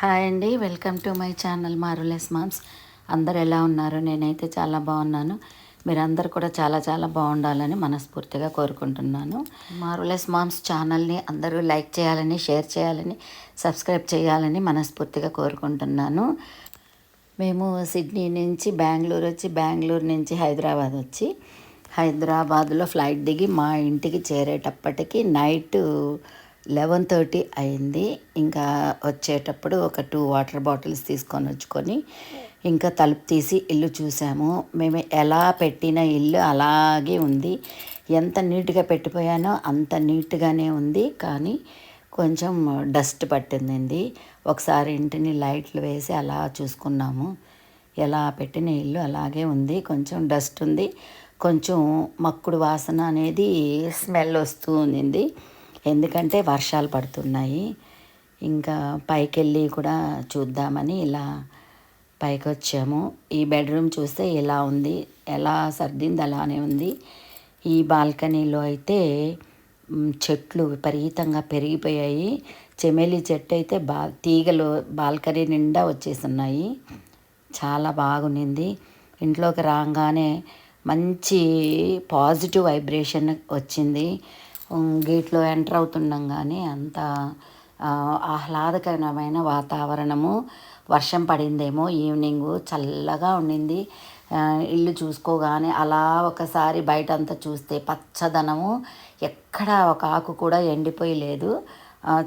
Hi అండి. Welcome to my channel marvellous moms. అందరు ఎలా ఉన్నారు? నేనైతే చాలా బాగున్నాను. మీరందరూ కూడా చాలా చాలా బాగుండాలని మనస్ఫూర్తిగా కోరుకుంటున్నాను. మారులెస్ మామ్స్ ఛానల్ని అందరూ లైక్ చేయాలని షేర్ చేయాలని సబ్స్క్రైబ్ చేయాలని మనస్ఫూర్తిగా కోరుకుంటున్నాను. మేము సిడ్నీ నుంచి బెంగళూరు వచ్చి బెంగళూరు నుంచి హైదరాబాద్ వచ్చి హైదరాబాద్లో ఫ్లైట్ దిగి మా ఇంటికి చేరేటప్పటికి నైట్ లెవెన్ థర్టీ అయింది. ఇంకా వచ్చేటప్పుడు ఒక టూ వాటర్ బాటిల్స్ తీసుకొని వచ్చుకొని ఇంకా తలుపు తీసి ఇల్లు చూసాము. మేము ఎలా పెట్టిన ఇల్లు అలాగే ఉంది. ఎంత నీట్గా పెట్టిపోయానో అంత నీట్గానే ఉంది. కానీ కొంచెం డస్ట్ పట్టిందండి. ఒకసారి ఇంటిని లైట్లు వేసి అలా చూసుకున్నాము. ఎలా పెట్టిన ఇల్లు అలాగే ఉంది. కొంచెం డస్ట్ ఉంది. కొంచెం మక్కుడు వాసన అనేది స్మెల్ వస్తూ ఉంది ఎందుకంటే వర్షాలు పడుతున్నాయి. ఇంకా పైకి వెళ్ళి కూడా చూద్దామని ఇలా పైకి వచ్చాము ఈ బెడ్రూమ్ చూస్తే ఇలా ఉంది. ఎలా సర్దింది అలానే ఉంది. ఈ బాల్కనీలో అయితే చెట్లు విపరీతంగా పెరిగిపోయాయి. చెమేలి చెట్టు అయితే బా తీగలు బాల్కనీ నిండా వచ్చేస్తున్నాయి చాలా బాగుంది ఇంట్లోకి రాగానే మంచి పాజిటివ్ వైబ్రేషన్ వచ్చింది. గేట్లో ఎంటర్ అవుతుండగానే అంత ఆహ్లాదకరమైన వాతావరణము వర్షం పడిందేమో ఈవినింగ్ చల్లగా ఉండింది. ఇల్లు చూసుకోగానే అలా ఒకసారి బయట అంతా చూస్తే పచ్చదనము ఎక్కడ ఒక ఆకు కూడా ఎండిపోయి లేదు.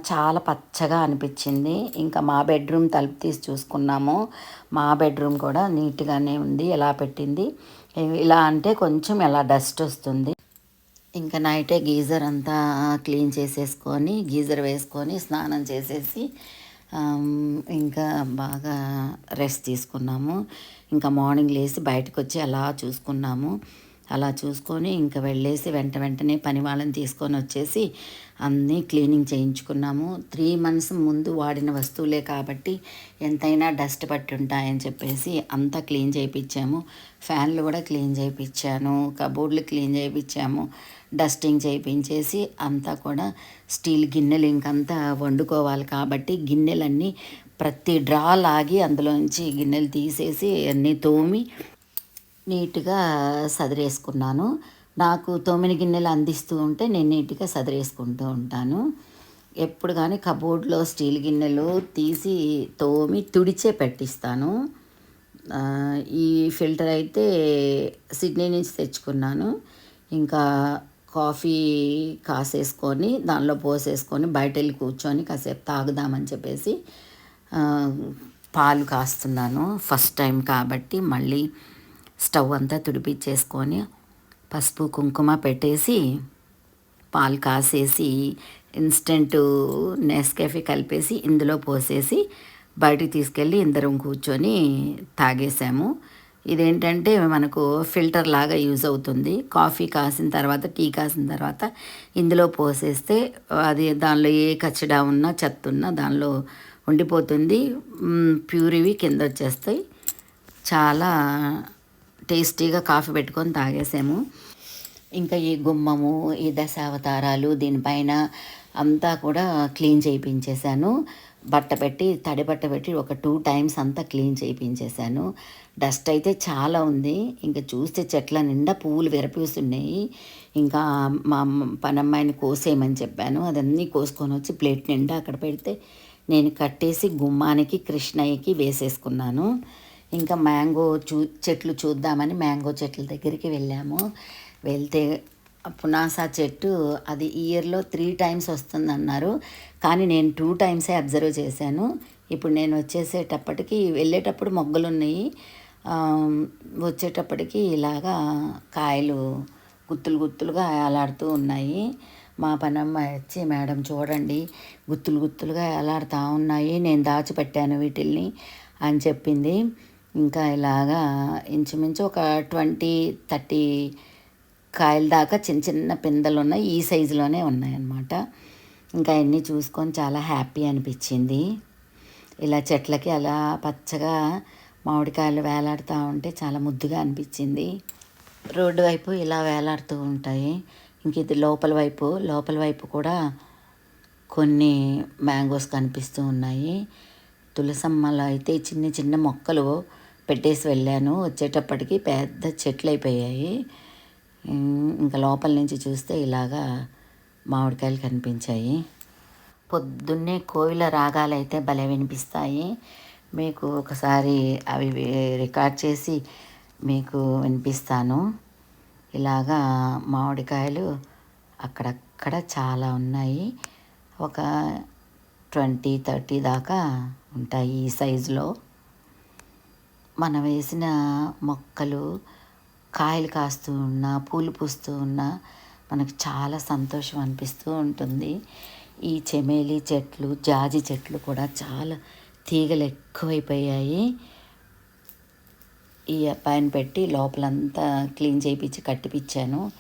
చాలా పచ్చగా అనిపించింది. ఇంకా మా బెడ్రూమ్ తలుపు తీసి చూసుకున్నాము. మా బెడ్రూమ్ కూడా నీట్గానే ఉంది ఎలా పెట్టింది. ఇలా అంటే కొంచెం ఎలా డస్ట్ వస్తుంది. ఇంకా నైటే గీజర్ అంతా క్లీన్ చేసేసుకొని గీజర్ వేసుకొని స్నానం చేసేసి ఇంకా బాగా రెస్ట్ తీసుకున్నాము. ఇంకా మార్నింగ్ లేసి బయటకు వచ్చి అలా చూసుకున్నాము. అలా చూసుకొని ఇంకా వెళ్ళేసి వెంట వెంటనే పని వాళ్ళని తీసుకొని వచ్చేసి అన్నీ క్లీనింగ్ చేయించుకున్నాము. త్రీ మంత్స్ ముందు వాడిన వస్తువులే కాబట్టి ఎంతైనా డస్ట్ పట్టి ఉంటాయని చెప్పేసి అంతా క్లీన్ చేయించాము ఫ్యాన్లు కూడా క్లీన్ చేయించాను కబోర్డ్లు క్లీన్ చేయించాము డస్టింగ్ చేయించేసి అంతా కూడా స్టీల్ గిన్నెలు ఇంకంతా వండుకోవాలి కాబట్టి గిన్నెలన్నీ ప్రతి డ్రా లాగి అందులోంచి గిన్నెలు తీసేసి అన్నీ తోమి నీట్గా సదిరేసుకున్నాను. నాకు తోమిన గిన్నెలు అందిస్తూ ఉంటే నేను నీట్గా సదిరేసుకుంటూ ఉంటాను. ఎప్పుడు కానీ కబోర్డ్లో స్టీల్ గిన్నెలు తీసి తోమి తుడిచే పెట్టిస్తాను. ఈ ఫిల్టర్ అయితే సిడ్నీ నుంచి తెచ్చుకున్నాను. ఇంకా కాఫీ కాసేసుకొని దానిలో పోసేసుకొని బయట వెళ్ళి కూర్చొని కాసేపు తాగుదామని చెప్పేసి పాలు కాస్తున్నాను ఫస్ట్ టైం కాబట్టి మళ్ళీ స్టవ్ అంతా తుడిపించేసుకొని పసుపు కుంకుమ పెట్టేసి పాలు కాసేసి ఇన్స్టెంట్ నెస్కెఫీ కలిపేసి ఇందులో పోసేసి బయటికి తీసుకెళ్ళి ఇందరం కూర్చొని తాగేసాము. ఇదేంటంటే మనకు ఫిల్టర్ లాగా యూజ్ అవుతుంది. కాఫీ కాసిన తర్వాత టీ కాసిన తర్వాత ఇందులో పోసేస్తే అది దానిలో ఏ కచ్చడా ఉన్నా చెత్త ఉన్నా దానిలో ఉండిపోతుంది. ప్యూరివి కింద వచ్చేస్తాయి. చాలా టేస్టీగా కాఫీ పెట్టుకొని తాగేసాము. ఇంకా ఈ గుమ్మము ఈ దశావతారాలు దీనిపైన అంతా కూడా క్లీన్ చేయించేశాను బట్ట పెట్టి తడి బట్ట పెట్టి ఒక టూ టైమ్స్ అంతా క్లీన్ చేయించేశాను డస్ట్ అయితే చాలా ఉంది. ఇంకా చూస్తే చెట్ల నిండా పువ్వులు విరపూస్తున్నాయి. ఇంకా మా అమ్మ పనమ్మాయిని కోసేయమని చెప్పాను. అదన్నీ కోసుకొని వచ్చి ప్లేట్ నిండా అక్కడ పెడితే నేను కట్టేసి గుమ్మానికి కృష్ణయ్యకి వేసేసుకున్నాను. ఇంకా మ్యాంగో చూ చెట్లు చూద్దామని మ్యాంగో చెట్ల దగ్గరికి వెళ్ళాము. వెళ్తే పునాసా చెట్టు అది ఇయర్లో త్రీ టైమ్స్ వస్తుందన్నారు. కానీ నేను టూ టైమ్సే అబ్జర్వ్ చేశాను. ఇప్పుడు నేను వచ్చేసేటప్పటికి వెళ్ళేటప్పుడు మొగ్గలు ఉన్నాయి వచ్చేటప్పటికి ఇలాగా కాయలు గుత్తులు గుత్తులుగా అలాడుతూ ఉన్నాయి. మా పనమ్మ వచ్చి మేడం చూడండి గుత్తులు గుత్తులుగా ఎలాడుతూ ఉన్నాయి. నేను దాచిపెట్టాను వీటిల్ని అని చెప్పింది. ఇంకా ఇలాగా ఇంచుమించు ఒక ట్వంటీ థర్టీ కాయల దాకా చిన్న చిన్న పిందెలు ఉన్నాయి. ఈ సైజులోనే ఉన్నాయన్నమాట. ఇంకా అన్నీ చూసుకొని చాలా హ్యాపీ అనిపించింది. ఇలా చెట్లకి అలా పచ్చగా మామిడికాయలు వేలాడుతూ ఉంటే చాలా ముద్దుగా అనిపించింది. రోడ్డు వైపు ఇలా వేలాడుతూ ఉంటాయి. ఇంక ఇది లోపల వైపు లోపల వైపు కూడా కొన్ని మ్యాంగోస్ కనిపిస్తూ ఉన్నాయి. తులసమ్మలో అయితే చిన్న చిన్న మొక్కలు పెట్టేసి వెళ్ళాను. వచ్చేటప్పటికి పెద్ద చెట్లు అయిపోయాయి ఇంకా లోపల నుంచి చూస్తే ఇలాగా మామిడికాయలు కనిపించాయి. పొద్దున్నే కోయిల రాగాలు అయితే భలే వినిపిస్తాయి. మీకు ఒకసారి అవి రికార్డ్ చేసి మీకు వినిపిస్తాను. ఇలాగా మామిడికాయలు అక్కడక్కడ చాలా ఉన్నాయి. ఒక ట్వంటీ థర్టీ దాకా ఉంటాయి ఈ సైజులో. మనం వేసిన మొక్కలు కాయలు కాస్తూ ఉన్నా పూలు పూస్తూ ఉన్నా మనకు చాలా సంతోషం అనిపిస్తూ ఉంటుంది. ఈ చెమేలి చెట్లు జాజి చెట్లు కూడా చాలా తీగలు ఎక్కువైపోయాయి. ఈ పైన పెట్టి లోపలంతా క్లీన్ చేయించి కట్టిపించాను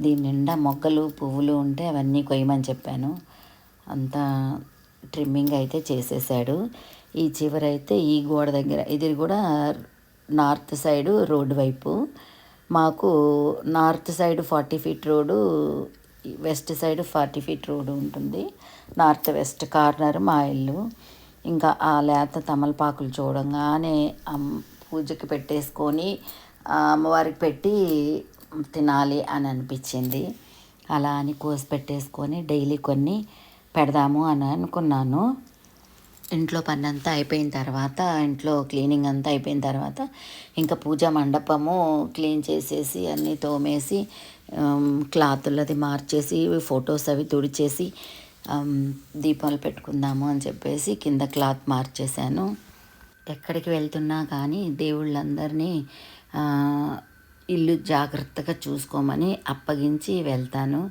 దీని నిండా మొగ్గలు పువ్వులు ఉంటే అవన్నీ కొయ్యమని చెప్పాను. అంతా ట్రిమ్మింగ్ అయితే చేసేసాడు. ఈ చివరైతే ఈ గోడ దగ్గర. ఇది కూడా నార్త్ సైడ్ రోడ్డు వైపు. మాకు north side forty feet road west side forty feet road ఉంటుంది. నార్త్ వెస్ట్ కార్నర్ మా ఇల్లు. ఇంకా ఆ లేత తమలపాకులు చూడంగానే పూజకి పెట్టేసుకొని అమ్మవారికి పెట్టి తినాలి అని అనిపించింది. అలా అని కోసి పెట్టేసుకొని డైలీ కొన్ని పెడదాము అని అనుకున్నాను. ఇంట్లో పని అంతా అయిపోయిన తర్వాత ఇంట్లో క్లీనింగ్ అంతా అయిపోయిన తర్వాత ఇంకా పూజా మండపము క్లీన్ చేసేసి అన్నీ తోమేసి క్లాతులది మార్చేసి ఫొటోస్ అవి తుడిచేసి దీపాలు పెట్టుకుందాము అని చెప్పేసి కింద క్లాత్ మార్చేశాను. ఎక్కడికి వెళ్తున్నా కానీ దేవుళ్ళందరినీ ఇల్లు జాగ్రత్తగా చూసుకోమని అప్పగించి వెళ్తాను.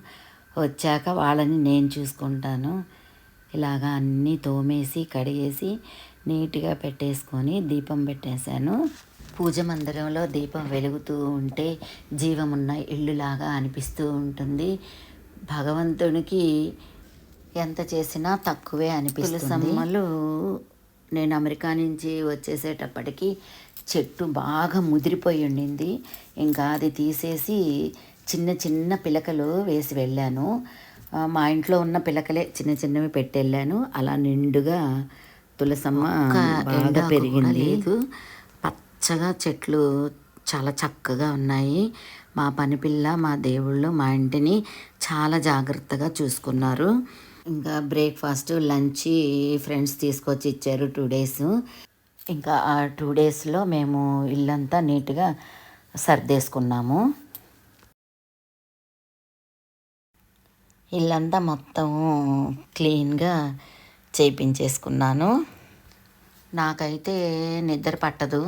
వచ్చాక వాళ్ళని నేను చూసుకుంటాను. ఇలాగా అన్నీ తోమేసి కడిగేసి నీట్గా పెట్టేసుకొని దీపం పెట్టేశాను. పూజ మందిరంలో దీపం వెలుగుతూ ఉంటే జీవమున్న ఇల్లులాగా అనిపిస్తూ ఉంటుంది. భగవంతునికి ఎంత చేసినా తక్కువే అనిపిస్తుంది. తులసమ్మలు నేను అమెరికా నుంచి వచ్చేసేటప్పటికి చెట్టు బాగా ముదిరిపోయి ఉండింది. ఇంకా అది తీసేసి చిన్న చిన్న పిలకలు వేసి వెళ్ళాను. మా ఇంట్లో ఉన్న పిలకలే చిన్న చిన్నవి పెట్టి వెళ్ళాను అలా నిండుగా తులసమ్మ బాగా పెరిగింది. పచ్చగా చెట్లు చాలా చక్కగా ఉన్నాయి. మా పని పిల్ల మా దేవుళ్ళు మా ఇంటిని చాలా జాగ్రత్తగా చూసుకున్నారు. ఇంకా బ్రేక్ఫాస్ట్ లంచ్ ఫ్రెండ్స్ తీసుకొచ్చి ఇచ్చారు టూ డేస్. ఇంకా ఆ టూ డేస్లో మేము ఇల్లంతా నీట్గా సర్దేసుకున్నాము. ఇల్లంతా మొత్తం క్లీన్గా చేయించేసుకున్నాను నాకైతే నిద్ర పట్టదు.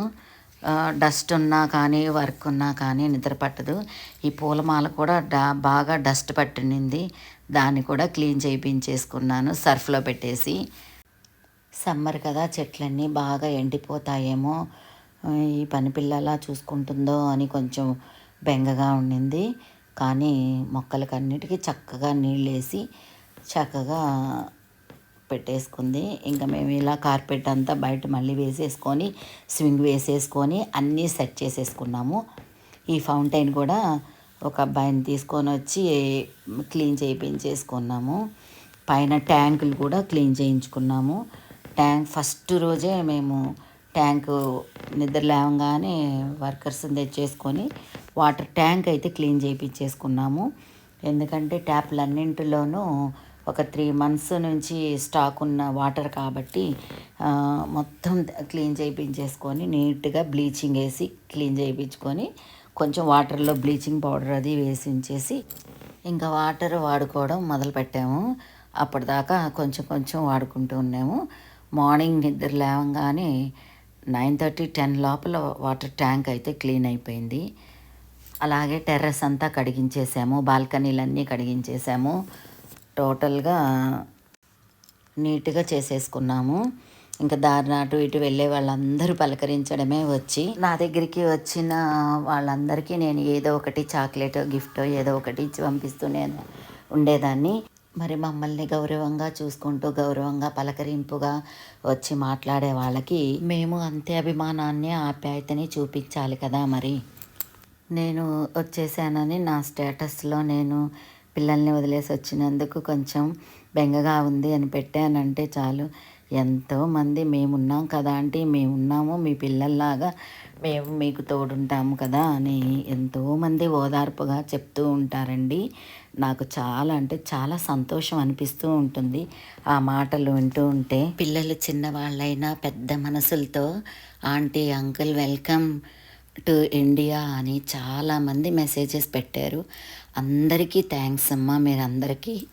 డస్ట్ ఉన్నా కానీ వర్క్ ఉన్నా కానీ నిద్ర పట్టదు. ఈ పూలమాల కూడా డా బాగా డస్ట్ పట్టిండింది దాన్ని కూడా క్లీన్ చేయించేసుకున్నాను సర్ఫ్లో పెట్టేసి. సమ్మర్ కదా చెట్లన్నీ బాగా ఎండిపోతాయేమో. ఈ పని పిల్లలా చూసుకుంటుందో అని కొంచెం బెంగగా ఉండింది. కానీ మొక్కలకన్నిటికీ చక్కగా నీళ్ళు వేసి చక్కగా పెట్టేసుకుంది. ఇంకా మేము ఇలా కార్పెట్ అంతా బయట మళ్ళీ వేసేసుకొని స్వింగ్ వేసేసుకొని అన్నీ సెట్ చేసేసుకున్నాము. ఈ ఫౌంటైన్ కూడా ఒక అబ్బాయిని తీసుకొని వచ్చి క్లీన్ చేయించేసుకున్నాము. పైన ట్యాంకులు కూడా క్లీన్ చేయించుకున్నాము. ట్యాంక్ ఫస్ట్ రోజే మేము ట్యాంకు నిద్ర లేవగానే వర్కర్స్ని తెచ్చేసుకొని వాటర్ ట్యాంక్ అయితే క్లీన్ చేయించేసుకున్నాము ఎందుకంటే ట్యాప్లన్నింటిలోనూ ఒక త్రీ మంత్స్ నుంచి స్టాక్ ఉన్న వాటర్ కాబట్టి మొత్తం క్లీన్ చేయించేసుకొని నీట్గా బ్లీచింగ్ వేసి క్లీన్ చేయించుకొని కొంచెం వాటర్లో బ్లీచింగ్ పౌడర్ అది వేసి ఉంచేసి ఇంకా వాటర్ వాడుకోవడం మొదలుపెట్టాము. అప్పటిదాకా కొంచెం కొంచెం వాడుకుంటూ ఉన్నాము. మార్నింగ్ నిద్ర లేవగానే నైన్ థర్టీ టెన్ లోపల వాటర్ ట్యాంక్ అయితే క్లీన్ అయిపోయింది. అలాగే టెర్రస్ అంతా కడిగించేసాము బాల్కనీలన్నీ కడిగించేసాము. టోటల్గా నీట్గా చేసేసుకున్నాము. ఇంకా దారిన అటు ఇటు వెళ్ళే వాళ్ళందరూ పలకరించడమే వచ్చి నా దగ్గరికి వచ్చిన వాళ్ళందరికీ నేను ఏదో ఒకటి చాక్లెట్ గిఫ్ట్ ఏదో ఒకటి ఇచ్చి పంపిస్తూనే ఉండేదాన్ని. మరి మమ్మల్ని గౌరవంగా చూసుకుంటూ గౌరవంగా పలకరింపుగా వచ్చి మాట్లాడే వాళ్ళకి మేము అంతే అభిమానాన్ని ఆప్యాయతని చూపించాలి కదా మరి. నేను వచ్చేసానని నా స్టేటస్లో నేను పిల్లల్ని వదిలేసి వచ్చినందుకు కొంచెం బెంగగా ఉంది అని పెట్టానంటే చాలు. ఎంతోమంది మేమున్నాం కదా అంటే మేమున్నాము మీ పిల్లల్లాగా మేము మీకు తోడుంటాము కదా అని ఎంతోమంది ఓదార్పుగా చెప్తూ ఉంటారండి. నాకు చాలా అంటే చాలా సంతోషం అనిపిస్తూ ఉంటుంది ఆ మాటలు వింటూ ఉంటే. పిల్లలు చిన్నవాళ్ళైనా పెద్ద మనసులతో aunty uncle welcome to India అని చాలామంది మెసేజెస్ పెట్టారు. అందరికీ థ్యాంక్స్ అమ్మా మీరందరికీ.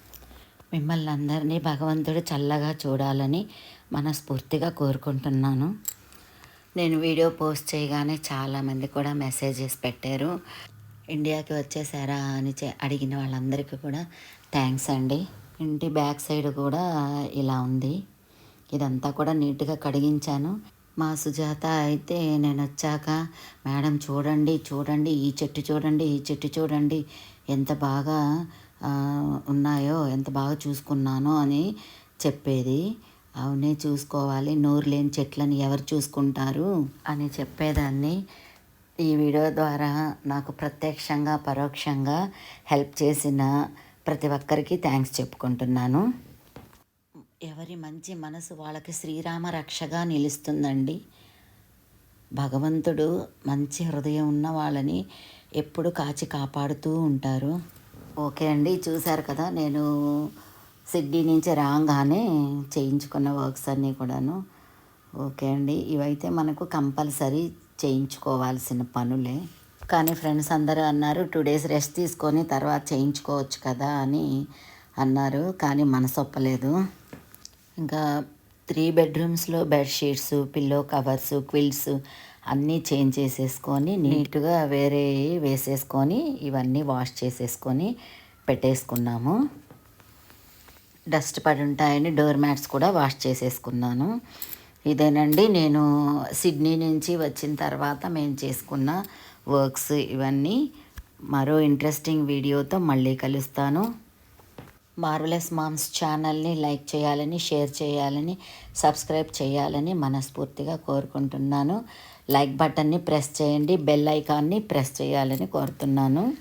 మిమ్మల్ని అందరినీ భగవంతుడు చల్లగా చూడాలని మనస్ఫూర్తిగా కోరుకుంటున్నాను. నేను వీడియో పోస్ట్ చేయగానే చాలామంది కూడా మెసేజెస్ పెట్టారు. ఇండియాకి వచ్చేసారా అని చె- అడిగిన వాళ్ళందరికీ కూడా థ్యాంక్స్ అండి. ఇంటి బ్యాక్ సైడ్ కూడా ఇలా ఉంది. ఇదంతా కూడా నీట్గా కడిగించాను. మా సుజాత అయితే నేను వచ్చాక మేడం చూడండి చూడండి ఈ చెట్టు చూడండి ఈ చెట్టు చూడండి ఎంత బాగా ఉన్నాయో ఎంత బాగా చూసుకున్నానో అని చెప్పేది. అవునే చూసుకోవాలి. నోరు లేని చెట్లని ఎవరు చూసుకుంటారు? అని చెప్పేదాన్ని. ఈ వీడియో ద్వారా నాకు ప్రత్యక్షంగా పరోక్షంగా హెల్ప్ చేసిన ప్రతి ఒక్కరికి థ్యాంక్స్ చెప్పుకుంటున్నాను. ఎవరి మంచి మనసు వాళ్ళకి శ్రీరామ రక్షగా నిలుస్తుందండి. భగవంతుడు మంచి హృదయం ఉన్న వాళ్ళని ఎప్పుడు కాచి కాపాడుతూ ఉంటారు. ఓకే అండి చూశారు కదా నేను సిడ్నీ నుంచి రాగానే చేయించుకున్న వర్క్స్ అన్నీ కూడాను. ఓకే అండి ఇవైతే మనకు కంపల్సరీ చేయించుకోవాల్సిన పనులే. కానీ ఫ్రెండ్స్ అందరూ అన్నారు టూ డేస్ రెస్ట్ తీసుకొని తర్వాత చేయించుకోవచ్చు కదా అని అన్నారు కానీ మనసు ఒప్పలేదు ఇంకా త్రీ బెడ్రూమ్స్లో బెడ్షీట్స్ పిల్లో కవర్స్ క్విల్స్ అన్నీ చేంజ్ చేసేసుకొని నీట్గా వేరే వేసేసుకొని ఇవన్నీ వాష్ చేసేసుకొని పెట్టేసుకున్నాము. డస్ట్ పడి ఉంటాయని డోర్ మ్యాట్స్ కూడా వాష్ చేసేసుకున్నాను. ఇదేనండి నేను సిడ్నీ నుంచి వచ్చిన తర్వాత మేము చేసుకున్న వర్క్స్ ఇవన్నీ. మరో ఇంట్రెస్టింగ్ వీడియోతో మళ్ళీ కలుస్తాను. మార్వలెస్ మామ్స్ ఛానల్ని లైక్ చేయాలని షేర్ చేయాలని సబ్స్క్రైబ్ చేయాలని మనస్ఫూర్తిగా కోరుకుంటున్నాను. లైక్ బటన్ని ప్రెస్ చేయండి బెల్ ఐకాన్ని ప్రెస్ చేయాలని కోరుతున్నాను.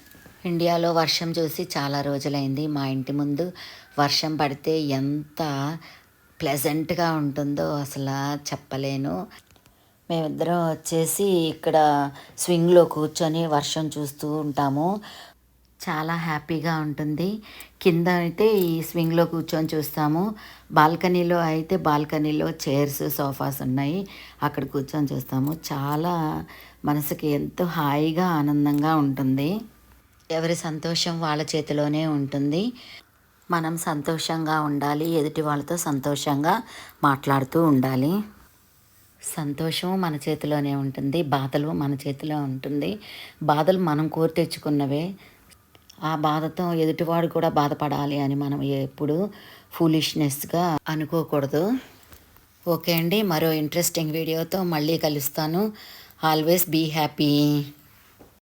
ఇండియాలో వర్షం చూసి చాలా రోజులైంది. మా ఇంటి ముందు వర్షం పడితే ఎంత ప్లెజెంట్గా ఉంటుందో అసలు చెప్పలేను. మేమిద్దరం వచ్చేసి ఇక్కడ స్వింగ్లో కూర్చొని వర్షం చూస్తూ ఉంటాము. చాలా హ్యాపీగా ఉంటుంది. కింద అయితే ఈ స్వింగ్లో కూర్చొని చూస్తాము. బాల్కనీలో అయితే బాల్కనీలో చైర్స్ సోఫాస్ ఉన్నాయి. అక్కడ కూర్చొని చూస్తాము. చాలా మనసుకి ఎంతో హాయిగా ఆనందంగా ఉంటుంది. ఎవరి సంతోషం వాళ్ళ చేతిలోనే ఉంటుంది. మనం సంతోషంగా ఉండాలి ఎదుటి వాళ్ళతో సంతోషంగా మాట్లాడుతూ ఉండాలి. సంతోషం మన చేతిలోనే ఉంటుంది. బాధలు మన చేతిలో ఉంటుంది. బాధలు మనం కోరి తెచ్చుకున్నవే. ఆ బాధతో ఎదుటివాడు కూడా బాధపడాలి అని మనం ఎప్పుడు ఫూలిష్నెస్గా అనుకోకూడదు. ఓకే అండి మరో ఇంట్రెస్టింగ్ వీడియోతో మళ్ళీ కలుస్తాను. Always be happy.